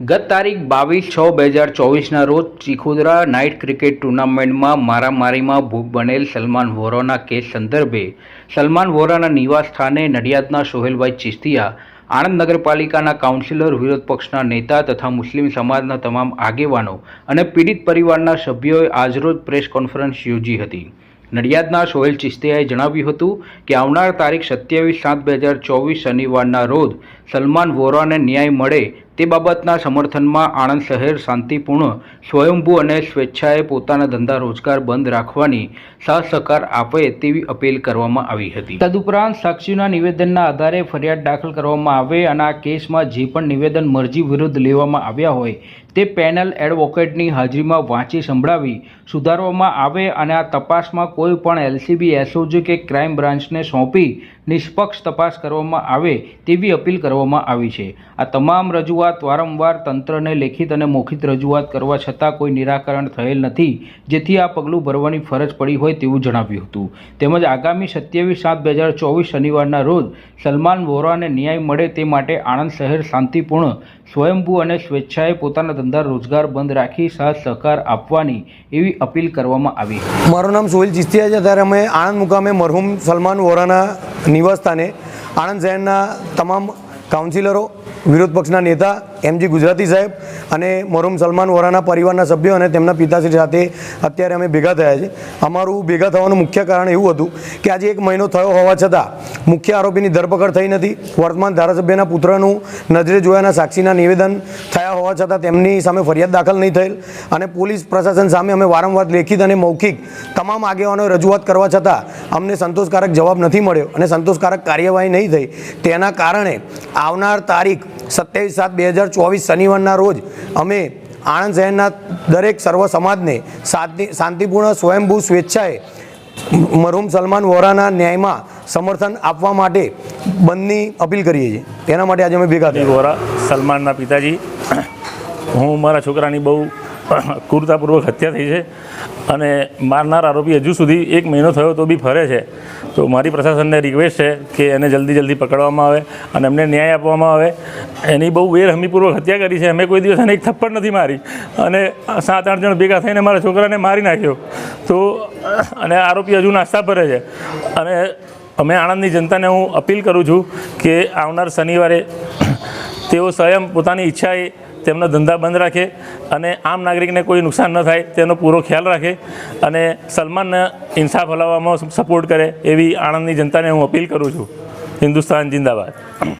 ગત તારીખ બાવીસ છ બે હજાર ચોવીસના રોજ ચીખોદરા નાઇટ ક્રિકેટ ટુર્નામેન્ટમાં મારામારીમાં ભોગ બનેલ સલમાન વોરાના કેસ સંદર્ભે સલમાન વોરાના નિવાસ સ્થાને નડિયાદના સોહેલભાઈ ચિસ્તિયા, આણંદ નગરપાલિકાના કાઉન્સિલર વિરોધ પક્ષના નેતા તથા મુસ્લિમ સમાજના તમામ આગેવાનો અને પીડિત પરિવારના સભ્યોએ આજરોજ પ્રેસ કોન્ફરન્સ યોજી હતી. નડિયાદના સોહેલ ચિસ્તિયાએ જણાવ્યું હતું કે આવનાર તારીખ સત્યાવીસ સાત બે હજાર ચોવીસ શનિવારના રોજ સલમાન વોરાને ન્યાય મળે તે બાબતના સમર્થનમાં આણંદ શહેર શાંતિપૂર્ણ સ્વયંભૂ અને સ્વેચ્છાએ પોતાના ધંધા રોજગાર બંધ રાખવાની સાથ આપે તેવી અપીલ કરવામાં આવી હતી. તદુપરાંત સાક્ષીના નિવેદનના આધારે ફરિયાદ દાખલ કરવામાં આવે અને આ કેસમાં જે પણ નિવેદન મરજી વિરુદ્ધ લેવામાં આવ્યા હોય તે પેનલ એડવોકેટની હાજરીમાં વાંચી સંભળાવી સુધારવામાં આવે અને આ તપાસમાં કોઈ પણ એલસીબી, એસઓજી કે ક્રાઇમ બ્રાન્ચને સોંપી નિષ્પક્ષ તપાસ કરવામાં આવે તેવી અપીલ કરવામાં આવી છે. આ તમામ રજૂઆત વારંવાર તંત્રને લેખિત અને મૌખિત રજૂઆત કરવા છતાં કોઈ નિરાકરણ થયેલ નથી, જેથી આ પગલું ભરવાની ફરજ પડી હોય તેવું જણાવ્યું હતું. તેમજ આગામી સત્યાવીસ સાત બે હજાર ચોવીસ શનિવારના રોજ સલમાન વોરાને ન્યાય મળે તે માટે આણંદ શહેર શાંતિપૂર્ણ સ્વયંભૂ અને સ્વેચ્છાએ પોતાના ધંધા રોજગાર બંધ રાખી સાથ સહકાર આપવાની એવી અપીલ કરવામાં આવી મારું નામ સોહિલ ચિસ્તિયા છે. ત્યારે અમે આણંદ મુકામે મરહુમ સલમાન વોરાના નિવાસસ્થાને આણંદ શહેરના તમામ કાઉન્સિલરો વિરોધ પક્ષના નેતા એમજી ગુજરાતી સાહેબ અને મરહુમ સલમાન વોરાના પરિવારના સભ્યો અને તેમના પિતાશ્રી સાથે અત્યારે અમે ભેગા થયા છે. અમારું ભેગા થવાનું મુખ્ય કારણ એવું હતું કે આજે એક મહિનો થયો હોવા છતાં મુખ્ય આરોપીની ધરપકડ થઈ નથી. વર્તમાન ધારાસભ્યના પુત્રનું નજરે જોયાના સાક્ષીના નિવેદન થયા હોવા છતાં તેમની સામે ફરિયાદ દાખલ નહીં થયેલ અને પોલીસ પ્રશાસન સામે અમે વારંવાર લેખિત અને મૌખિક તમામ આગેવાનોએ રજૂઆત કરવા છતાં અમને સંતોષકારક જવાબ નથી મળ્યો અને સંતોષકારક કાર્યવાહી નહીં થઈ. તેના કારણે આવનાર તારીખ સત્યાવીસ સાત બે હજાર ચોવીસ શનિવારના રોજ અમે આણંદ શહેરના દરેક સર્વ સમાજને શાંતિ શાંતિપૂર્ણ સ્વયંભૂ સ્વેચ્છાએ મરહુમ સલમાન વોરાના ન્યાયમાં સમર્થન આપવા માટે બંધની અપીલ કરીએ છીએ. તેના માટે આજે અમે ભેગા થઈ વોરા, સલમાનના પિતાજી, હું મારા છોકરાની બહુ ક્રૂરતાપૂર્વક હત્યા થઈ છે અને મારનાર આરોપી હજુ સુધી એક મહિનો થયો તો બી ફરે છે. તો મારી પ્રશાસનને રિક્વેસ્ટ છે કે એને જલ્દી જલ્દી પકડવામાં આવે અને એમને ન્યાય આપવામાં આવે. એની બહુ વેરહમીપૂર્વક હત્યા કરી છે. અમે કોઈ દિવસ એને એક થપ્પડ નથી મારી. અને સાત આઠ જણ ભેગા થઈને મારા છોકરાને મારી નાખ્યો. તો અને આરોપી હજુ નાસ્તા ફરે છે. અને અમે આણંદની જનતાને હું અપીલ કરું છું કે આવનાર શનિવારે તેઓ સ્વયં પોતાની ઈચ્છાએ તેમનો ધંધા બંધ રાખે અને આમ નાગરિકને કોઈ નુકસાન ન થાય તેનો પૂરો ખ્યાલ રાખે અને સલમાનને ઇન્સાફ હલાવવામાં સપોર્ટ કરે એવી આણંદની જનતાને હું અપીલ કરું છું. હિન્દુસ્તાન જિંદાબાદ.